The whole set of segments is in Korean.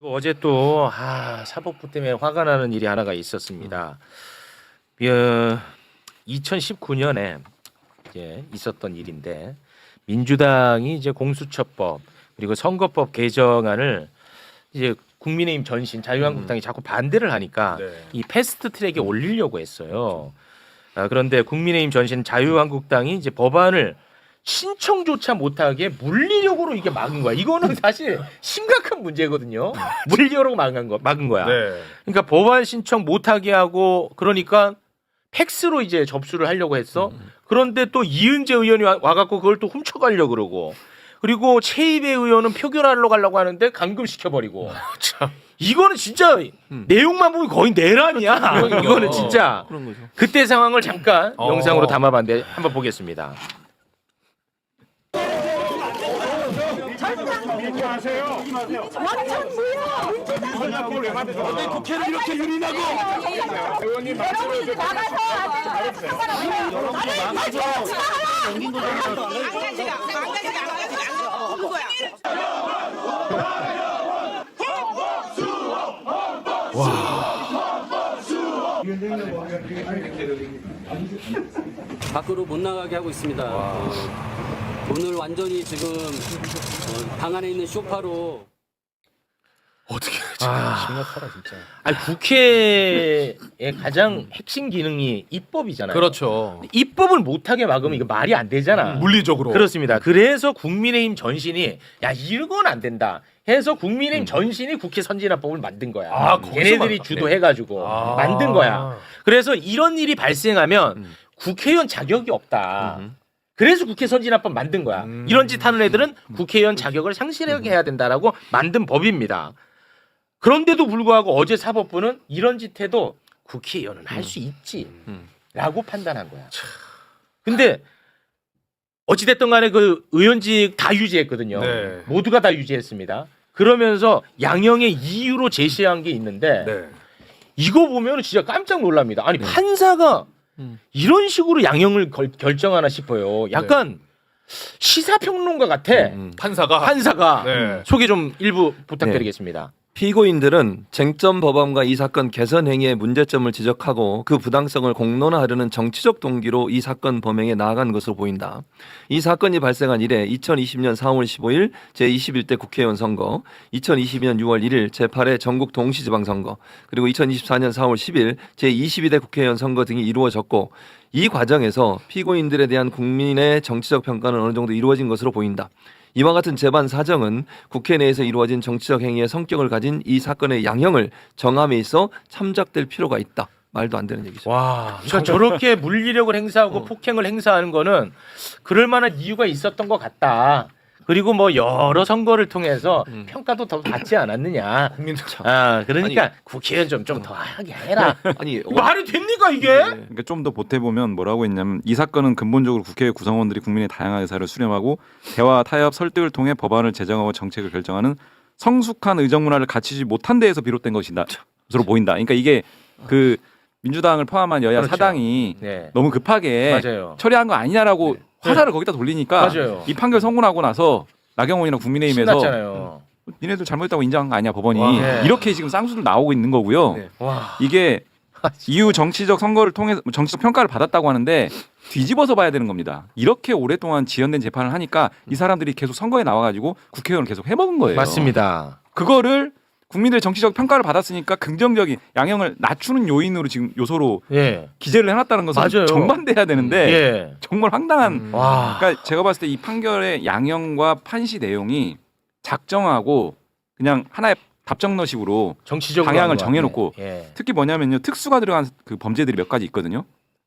어제 또 아, 사법부 때문에 화가 나는 일이 하나가 있었습니다. 어, 2019년에 이제 있었던 일인데 민주당이 이제 공수처법 그리고 선거법 개정안을 이제 국민의힘 전신 자유한국당이 자꾸 반대를 하니까 네. 이 패스트 트랙에 올리려고 했어요. 아, 그런데 국민의힘 전신 자유한국당이 이제 법안을 신청조차 못하게 물리력으로 이게 막은 거야. 이거는 사실 심각한 문제거든요. 물리력으로 막은 거 막은 거야. 네. 그러니까 법안 신청 못하게 하고 그러니까 팩스로 이제 접수를 하려고 했어. 그런데 또 이은재 의원이 와- 와갖고 그걸 또 훔쳐가려 그러고 그리고 최입의 의원은 표결하러 가려고 하는데 감금시켜버리고 이거는 진짜 내용만 보면 거의 내란이야. 이거는 진짜 그런 거죠. 그때 상황을 잠깐 어. 영상으로 담아봤는데 한번 보겠습니다. 국회를 이렇게 유린하고. 의원님 말씀을 좀 밖으로 못 나가게 하고 있습니다. 어, 오늘 완전히 지금 어, 방 안에 있는 쇼파로 어떻게 아, 심각하다 진짜. 아니 국회의 가장 핵심 기능이 입법이잖아요. 그렇죠. 입법을 못하게 막으면 이거 말이 안 되잖아. 물리적으로. 그렇습니다. 그래서 국민의힘 전신이 야 이건 안 된다. 해서 국민의힘 전신이 국회 선진화법을 만든 거야. 아, 거기서 걔네들이 만든- 주도해가지고 아. 만든 거야. 그래서 이런 일이 발생하면 국회의원 자격이 없다. 그래서 국회 선진화법 만든 거야. 음. 이런 짓 하는 애들은 국회의원 자격을 상실하게 해야 된다라고 만든 법입니다. 그런데도 불구하고 어제 사법부는 이런 짓 해도 국회의원은 할 수 있지. 음. 라고 판단한 거야. 근데 어찌됐든 간에 그 의원직 다 유지했거든요. 네. 모두가 다 유지했습니다. 그러면서 양형의 이유로 제시한 게 있는데 네. 이거 보면 진짜 깜짝 놀랍니다. 아니 판사가 음. 이런 식으로 양형을 결, 결정하나 싶어요. 약간 시사평론가 같아. 음. 판사가 판사가 네. 소개 좀 일부 부탁드리겠습니다. 피고인들은 쟁점 법안과 이 사건 개선 행위의 문제점을 지적하고 그 부당성을 공론화하려는 정치적 동기로 이 사건 범행에 나아간 것으로 보인다. 이 사건이 발생한 이래 2020년 4월 15일 제21대 국회의원 선거, 2022년 6월 1일 제8회 전국 동시지방선거, 그리고 2024년 4월 10일 제22대 국회의원 선거 등이 이루어졌고 이 과정에서 피고인들에 대한 국민의 정치적 평가는 어느 정도 이루어진 것으로 보인다. 이와 같은 재반 사정은 국회 내에서 이루어진 정치적 행위의 성격을 가진 이 사건의 양형을 정함에 있어 참작될 필요가 있다. 말도 안 되는 얘기죠. 와, 그러니까 저렇게 물리력을 행사하고 폭행을 행사하는 거는 그럴 만한 이유가 있었던 것 같다. 그리고 뭐 여러 선거를 통해서 평가도 더 받지 않았느냐. 국민들 아, 그러니까 국회의원 좀 좀 더 하게 해라. 아니 말이 됩니까 이게? 그러니까 좀 더 보태보면 뭐라고 했냐면 이 사건은 근본적으로 국회 구성원들이 국민의 다양한 의사를 수렴하고 대화, 타협, 설득을 통해 법안을 제정하고 정책을 결정하는 성숙한 의정 문화를 갖추지 못한 데에서 비롯된 것이다. 것으로 보인다. 그러니까 이게 그 민주당을 포함한 여야 그렇죠. 사당이 네. 너무 급하게 맞아요. 처리한 거 아니냐라고 화살을 거기다 돌리니까 맞아요. 이 판결 선고나고 나서 나경원이나 국민의힘에서 신났잖아요. 니네들 잘못했다고 인정한 거 아니야 법원이 와, 네. 이렇게 지금 쌍수들 나오고 있는 거고요. 네. 와. 이게 이후 정치적 선거를 통해서 정치적 평가를 받았다고 하는데 뒤집어서 봐야 되는 겁니다. 이렇게 오랫동안 지연된 재판을 하니까 이 사람들이 계속 선거에 나와가지고 국회의원을 계속 해먹은 거예요. 맞습니다. 그거를 국민들의 정치적 평가를 받았으니까 긍정적인 양형을 낮추는 요인으로 지금 요소로 예. 기재를 해놨다는 것은 맞아요. 정반대해야 되는데 예. 정말 황당한. 음. 와. 그러니까 제가 봤을 때 이 판결의 양형과 판시 내용이 작정하고 그냥 하나의 답정너식으로 정치적으로 방향을. 정해놓고 예. 특히 뭐냐면요 특수가 들어간 그 범죄들이 몇 가지 있거든요.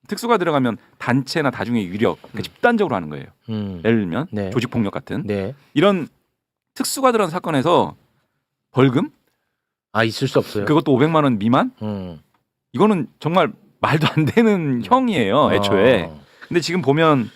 특수가 들어가면 단체나 다중의 유력 그러니까 집단적으로 하는 거예요. 음. 예를 들면 네. 조직 폭력 같은 네. 이런 특수가 들어간 사건에서 벌금 아 있을 수 없어요. 그것도 500만 원 미만 음. 이거는 정말 말도 안 되는 형이에요 애초에. 어. 근데 지금 보면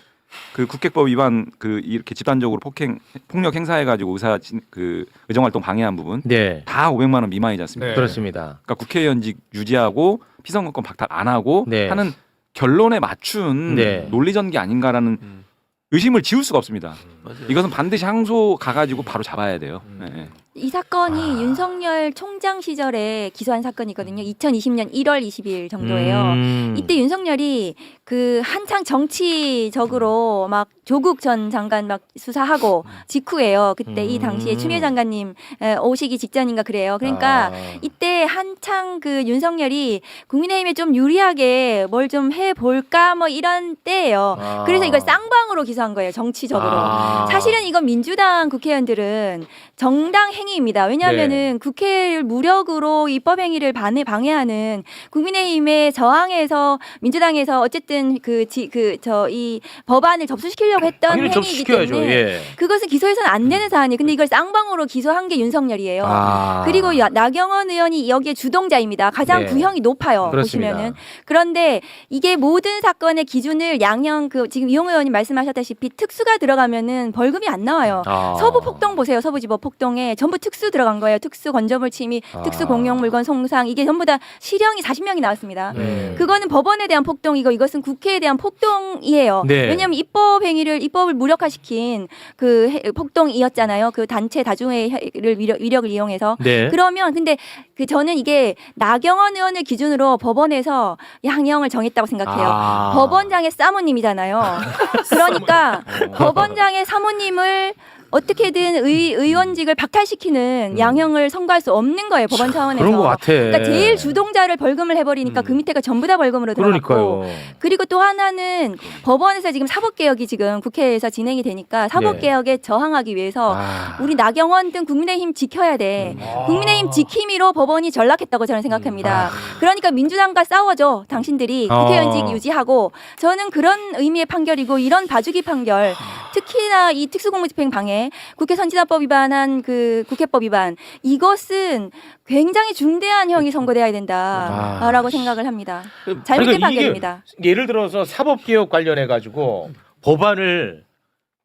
그 국회법 위반 그 이렇게 집단적으로 폭행 폭력 행사해 가지고 의사 진- 그 의정 활동 방해한 부분 네. 다 500만 원 미만이지 않습니까? 네. 그렇습니다. 그러니까 국회의원직 유지하고 피선거권 박탈 안 하고 네. 하는 결론에 맞춘 네. 논리 전개 아닌가라는 음. 의심을 지울 수가 없습니다. 맞아요. 이것은 반드시 항소 가가지고 바로 잡아야 돼요. 음. 네. 이 사건이 아. 윤석열 총장 시절에 기소한 사건이거든요. 2020년 1월 20일 정도예요. 음. 이때 윤석열이 그 한창 정치적으로 막 조국 전 장관 막 수사하고 직후예요. 그때 이 당시에 음. 추미애 장관님 에, 오시기 직전인가 그래요. 그러니까 아. 이때 한창 그 윤석열이 국민의힘에 좀 유리하게 뭘 좀 해볼까 뭐 이런 때예요. 아. 그래서 이걸 쌍방으로 기소한 거예요. 정치적으로. 아. 사실은 이건 민주당 국회의원들은 정당 행 위입니다. 왜냐하면은 네. 국회를 무력으로 입법 행위를 반해 방해하는 국민의힘에 저항해서 민주당에서 어쨌든 그그저 이 법안을 접수시키려고 했던 당연히 행위이기 접수시켜야죠. 때문에 예. 그것은 기소해서는 안 되는 사안이에요. 근데 이걸 쌍방으로 기소한 게 윤석열이에요. 아. 그리고 야- 나경원 의원이 여기에 주동자입니다. 가장 네. 구형이 높아요. 그렇습니다. 보시면은 그런데 이게 모든 사건의 기준을 양형 그 지금 이용 의원님 말씀하셨다시피 특수가 들어가면은 벌금이 안 나와요. 아. 서부 폭동 보세요. 서부 지법 폭동에 전부 특수 들어간 거예요. 특수 건조물 침입, 아. 특수 공용 물건 송상 이게 전부 다 실형이 40명이 나왔습니다. 네. 그거는 법원에 대한 폭동이고 이것은 국회에 대한 폭동이에요. 네. 왜냐하면 입법 행위를 입법을 무력화시킨 그 해- 폭동이었잖아요. 그 단체 다중회를 위력, 위력을 이용해서 네. 그러면 근데 그 저는 이게 나경원 의원을 기준으로 법원에서 양형을 정했다고 생각해요. 아. 법원장의 사모님이잖아요. 그러니까 법원장의 사모님을 어떻게든 의, 의원직을 박탈시키는 양형을 선고할 수 없는 거예요 법원 차원에서. 음. 그런 것 같아. 그러니까 제일 주동자를 벌금을 해버리니까 그 밑에가 전부 다 벌금으로 들어갔고 그러니까요. 그리고 또 하나는 법원에서 지금 사법개혁이 지금 국회에서 진행이 되니까 사법개혁에 저항하기 위해서 네. 아. 우리 나경원 등 국민의힘 지켜야 돼. 국민의힘 지킴이로 법원이 전락했다고 저는 생각합니다. 그러니까 민주당과 싸워줘. 당신들이 아. 어. 국회의원직 유지하고 저는 그런 의미의 판결이고 이런 봐주기 판결 특히나 이 특수공무집행 방해 국회 선진화법 위반한 그 국회법 위반 이것은 굉장히 중대한 형이 선고돼야 된다라고 아. 생각을 합니다. 잘못된 그러니까 이게 판결입니다. 예를 들어서 사법개혁 관련해 가지고 법안을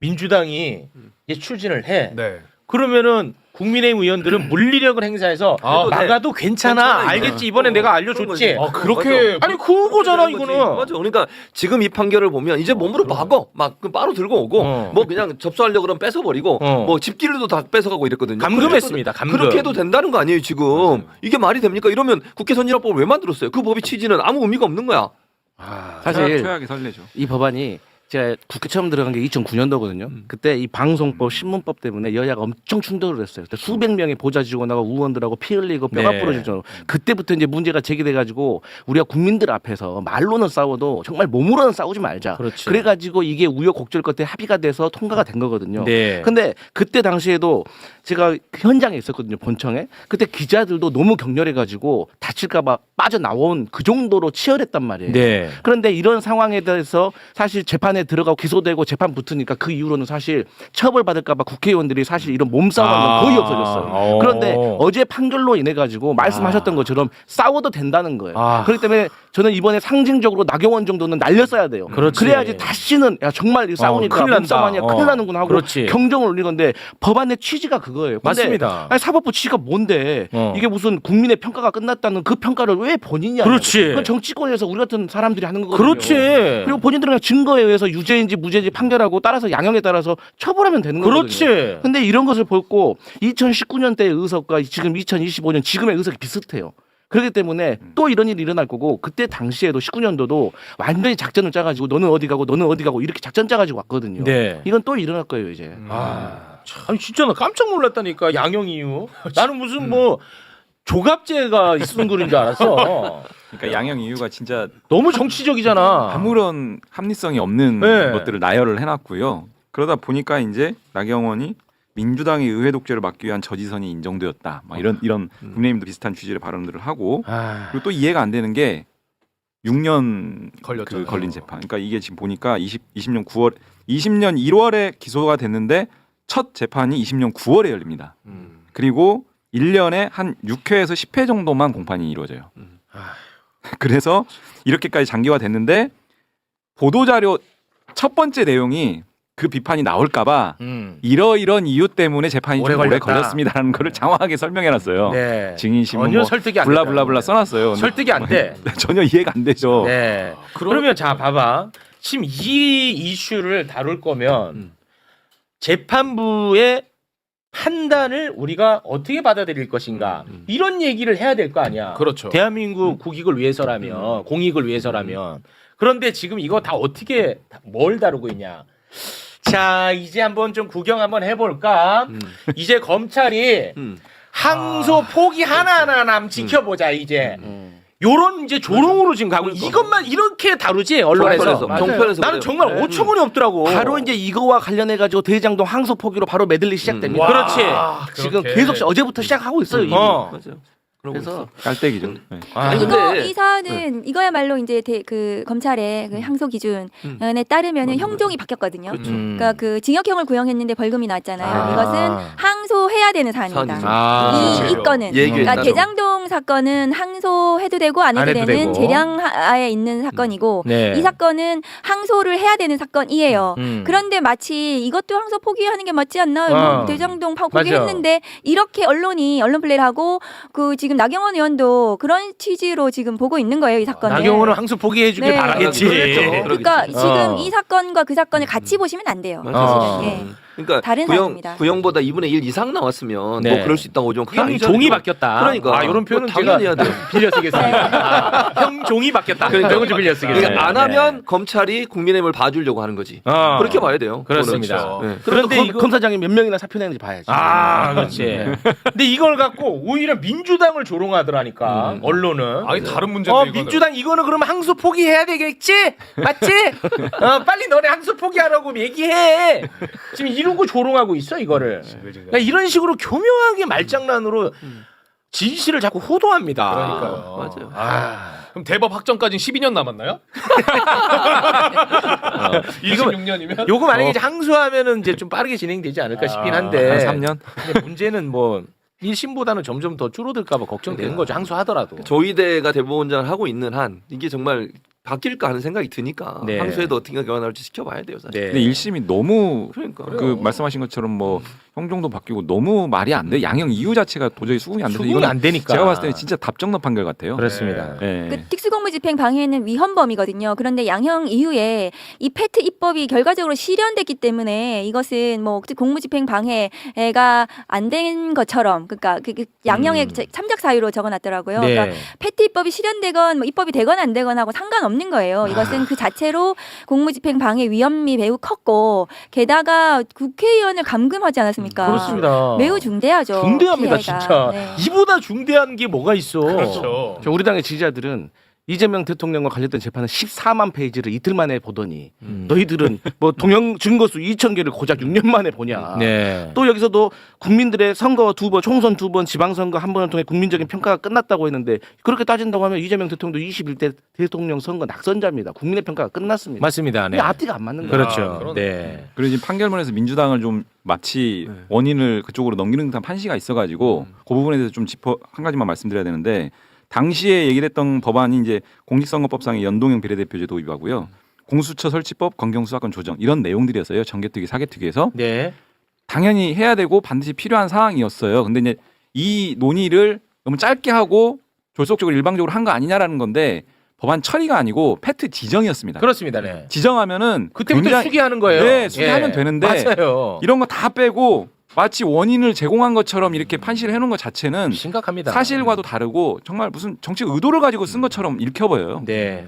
민주당이 이제 추진을 해. 네. 그러면은 국민의힘 의원들은 물리력을 행사해서 아, 네. 막아도 괜찮아. 괜찮아, 알겠지. 이번에 어, 내가 그런 알려줬지. 아 그렇게 아니 그거잖아 그런 거지. 이거는. 맞아. 그러니까 지금 이 판결을 보면 이제 몸으로 막어 막그 바로 들고 오고 어. 뭐 그냥 접수하려고 그러면 뺏어 버리고 어. 뭐 집기류도 다 뺏어 가고 이랬거든요. 감금했습니다. 그렇게 감금. 해도- 그렇게 해도 된다는 거 아니에요 지금 이게 말이 됩니까? 이러면 국회 선진화법을 왜 만들었어요? 그 법의 취지는 아무 의미가 없는 거야. 아, 사실 최악의 선례죠. 이 법안이 제가 국회 처음 들어간 게 2009년도거든요. 음. 그때 이 방송법 신문법 때문에 여야가 엄청 충돌을 했어요. 그때 수백 명의 보좌 직원하고 의원들하고 피 흘리고 뼈가 네. 부러질 정도. 그때부터 이제 문제가 제기돼 가지고 우리가 국민들 앞에서 말로는 싸워도 정말 몸으로는 싸우지 말자. 그렇지. 래 가지고 이게 우여곡절 끝에 합의가 돼서 통과가 된 거거든요. 네. 근데 그때 당시에도 제가 현장에 있었거든요 본청에 그때 기자들도 너무 격렬해 가지고 다칠까 봐 빠져나온 그 정도로 치열했단 말이에요. 네. 그런데 이런 상황에 대해서 사실 재판에 들어가고 기소되고 재판 붙으니까 그 이후로는 사실 처벌받을까봐 국회의원들이 사실 이런 몸싸움은 아. 거의 없어졌어요. 어. 그런데 어제 판결로 인해 가지고 말씀하셨던 아. 것처럼 싸워도 된다는 거예요. 아. 그렇기 때문에 저는 이번에 상징적으로 나경원 정도는 날렸어야 돼요. 그렇지. 그래야지 다시는 야 정말 이 싸우니까 큰일 난다. 몸싸움 아니야 어. 큰일 나는구나 하고 그렇지. 경정을 올린 건데 법안의 취지가 그거예요. 근데 맞습니다. 아니, 사법부 취지가 뭔데 어. 이게 무슨 국민의 평가가 끝났다는 그 평가를 왜 본인이 하냐고. 그렇지. 그건 정치권에서 우리 같은 사람들이 하는 거거든요. 그렇지. 그리고 본인들은 그냥 증거에 의해서 유죄인지 무죄인지 판결하고 따라서 양형에 따라서 처벌하면 되는 거거든요. 그렇지. 근데 이런 것을 보고 2019년 때의 의석과 지금 2025년 지금의 의석이 비슷해요. 그렇기 때문에 또 이런 일이 일어날 거고 그때 당시에도 19년도도 완전히 작전을 짜가지고 너는 어디 가고 너는 어디 가고 이렇게 작전 짜가지고 왔거든요. 네. 이건 또 일어날 거예요 이제. 아, 참. 아니 진짜 나 깜짝 놀랐다니까 양형 이유. 나는 무슨 뭐 조갑제가 있는 글인 줄 알았어. 그러니까 양형 이유가 진짜 너무 정치적이잖아. 아무런 합리성이 없는 네. 것들을 나열을 해놨고요. 그러다 보니까 이제 나경원이 민주당의 의회 독재를 막기 위한 저지선이 인정되었다. 막 이런 이런 국민의힘도 비슷한 취지의 발언들을 하고 아, 그리고 또 이해가 안 되는 게 6년 걸렸잖아요. 그 걸린 재판. 그러니까 이게 지금 보니까 20 20년 9월 20년 1월에 기소가 됐는데 첫 재판이 20년 9월에 열립니다. 음. 그리고 1년에 한 6회에서 10회 정도만 공판이 이루어져요. 아. 그래서 이렇게까지 장기화 됐는데 보도 자료 첫 번째 내용이 그 비판이 나올까봐 음. 이러이런 이유 때문에 재판이 오래 좀 오래 걸렸다. 걸렸습니다라는 거를 장황하게 설명해놨어요. 네. 증인 신문 전혀 뭐 설득이 안 블라블라블라 써놨어요. 설득이 안 돼. 전혀 이해가 안 되죠. 네. 그러면 자 봐봐. 지금 이 이슈를 다룰 거면 음. 재판부의 판단을 우리가 어떻게 받아들일 것인가 이런 얘기를 해야 될 거 아니야. 그렇죠. 대한민국 국익을 위해서라면 공익을 위해서라면 그런데 지금 이거 다 어떻게 다- 뭘 다루고 있냐. 자 이제 한번 좀 구경 한번 해볼까. 음. 이제 검찰이 음. 항소 포기 하나 하나 남 지켜보자 이제. 요런 이제 조롱으로 지금 가고 이것만 이렇게 다루지 언론에서. 종편에서, 맞아요. 나는. 정말 네. 어처구니 없더라고. 바로 이제 이거와 관련해 가지고 대장동 항소 포기로 바로 매들리 시작됩니다. 와. 그렇지. 지금 그렇게. 계속 어제부터 시작하고 있어요. 이미. 어. 맞아요. 그래서. 깔때기죠. 네. 아, 아니, 이거 근데- 이 사안은 이거야말로 이제 대, 그 검찰의 그 항소 기준에 음. 따르면은 맞아, 형종이 바뀌었거든요. 그렇죠. 음. 그러니까 그 징역형을 구형했는데 벌금이 나왔잖아요. 아. 이것은 항소해야 되는 사안입니다. 사안이죠. 아. 이, 이 건은 얘기에 그러니까. 대장동 사건은 항소해도 되고 안 해도, 안 해도 되는 되고. 재량하에 있는 사건이고 네. 이 사건은 항소를 해야 되는 사건이에요. 음. 그런데 마치 이것도 항소 포기하는 게 맞지 않나? 어. 뭐 대장동 파- 맞아. 포기했는데 이렇게 언론이 언론 플레이를 하고 그 지금 나경원 의원도 그런 취지로 지금 보고 있는 거예요 이 사건을. 나경원은 항소 포기해 주길 네. 바라겠지. 그렇겠죠. 그러니까 그러겠죠. 지금 어. 이 사건과 그 사건을 같이 보시면 안 돼요. 어. 예. 그러니까 다른 구형 사안입니다. 구형보다 2분의 1 이상 나왔으면 네. 뭐 그럴 수 있다고 좀형 종이 바뀌었다. 그러니까. 아, 이런 표현은 그거 당연히 제가 해야 돼요. 빌려 쓰겠습니다. 아, 형 종이 바뀌었다. 그러니까. 이건 좀 빌려 쓰겠습니다. 그러니까 안 하면 검찰이 국민의힘을 봐주려고 하는 거지. 어. 그렇게 봐야 돼요. 그렇습니다. 그거는. 네. 그런데 그런데 이거- 검 사장이 몇 명이나 사표 내는지 봐야지. 아, 그렇지. 근데 이걸 갖고 오히려 민주당을 조롱하더라니까 음. 언론은. 아니 다른 문제인데 어, 이거는. 민주당 이거는 그러면 항소 포기해야 되겠지? 맞지? 어, 빨리 너네 항소 포기하라고 얘기해. 지금 이 러고 조롱하고 있어 이거를. 그러니까 이런 식으로 교묘하게 말장난으로 진실을 자꾸 호도합니다. 그러니까요. 맞아요. 아, 그럼 대법 확정까지 12년 남았나요? 26년이면 요거 만약에 이제 항소하면은 이제 좀 빠르게 진행되지 않을까 싶긴 한데. 한 3년? 근데 문제는 뭐 1심보다는 점점 더 줄어들까 봐 걱정되는 거죠. 항소하더라도. 조희대가 대법원장을 하고 있는 한 이게 정말 바뀔까 하는 생각이 드니까 네. 항소에도 어떻게 교환할지 지켜봐야 돼요. 사실. 네. 근데 1심이 너무 그러니까. 그 말씀하신 것처럼 뭐 형종도 바뀌고 너무 말이 안 돼. 양형 이유 자체가 도저히 수긍이 안 돼서 수긍이 이거는 안 되니까. 제가 봤을 때는 진짜 답정너 판결 같아요. 그렇습니다. 네. 그 특수공무 집행 방해는 위헌범이거든요. 그런데 양형 이후에 이 패트 입법이 결과적으로 실현됐기 때문에 이것은 뭐 공무집행 방해가 안 된 것처럼 그러니까 그- 그 양형의 음. 참작 사유로 적어놨더라고요. 네. 그러니까 패트 입법이 실현되건 뭐 입법이 되건 안 되건 하고 상관없는 거예요. 이것은 그 자체로 공무집행 방해 위험이 매우 컸고 게다가 국회의원을 감금하지 않았습니까? 그렇습니다. 매우 중대하죠. 중대합니다, 피해가. 진짜. 네. 이보다 중대한 게 뭐가 있어? 그렇죠. 저 우리 당의 지지자들은 이재명 대통령과 관련된 재판은 14만 페이지를 이틀 만에 보더니 음. 너희들은 뭐 동영 증거수 2천 개를 고작 6년 만에 보냐. 네. 또 여기서도 국민들의 선거 두 번, 총선 두 번, 지방선거 한 번을 통해 국민적인 평가가 끝났다고 했는데 그렇게 따진다고 하면 이재명 대통령도 21대 대통령 선거 낙선자입니다. 국민의 평가가 끝났습니다. 맞습니다. 네. 앞뒤가 안 맞는 거예요. 그렇죠. 아, 그러네. 네. 그리고 지금 판결문에서 민주당을 좀 마치 네. 원인을 그쪽으로 넘기는 듯한 판시가 있어가지고 음. 그 부분에 대해서 좀 짚어 한 가지만 말씀드려야 되는데 당시에 얘기했던 법안이 이제 공직선거법상의 연동형 비례대표제 도입하고요. 공수처 설치법, 검경수사권 조정 이런 내용들이었어요. 정개특위, 사개특위에서 네. 당연히 해야 되고 반드시 필요한 사항이었어요. 근데 이제 이 논의를 너무 짧게 하고 졸속적으로 일방적으로 한 거 아니냐라는 건데 법안 처리가 아니고 패트 지정이었습니다. 그렇습니다. 네. 지정하면 그때부터 굉장히- 수기하는 거예요. 네, 수기하면 되는데 맞아요. 이런 거 다 빼고 마치 원인을 제공한 것처럼 이렇게 판시를 해놓은 것 자체는 심각합니다. 사실과도 다르고 정말 무슨 정치 의도를 가지고 쓴 것처럼 읽혀 보여요. 네.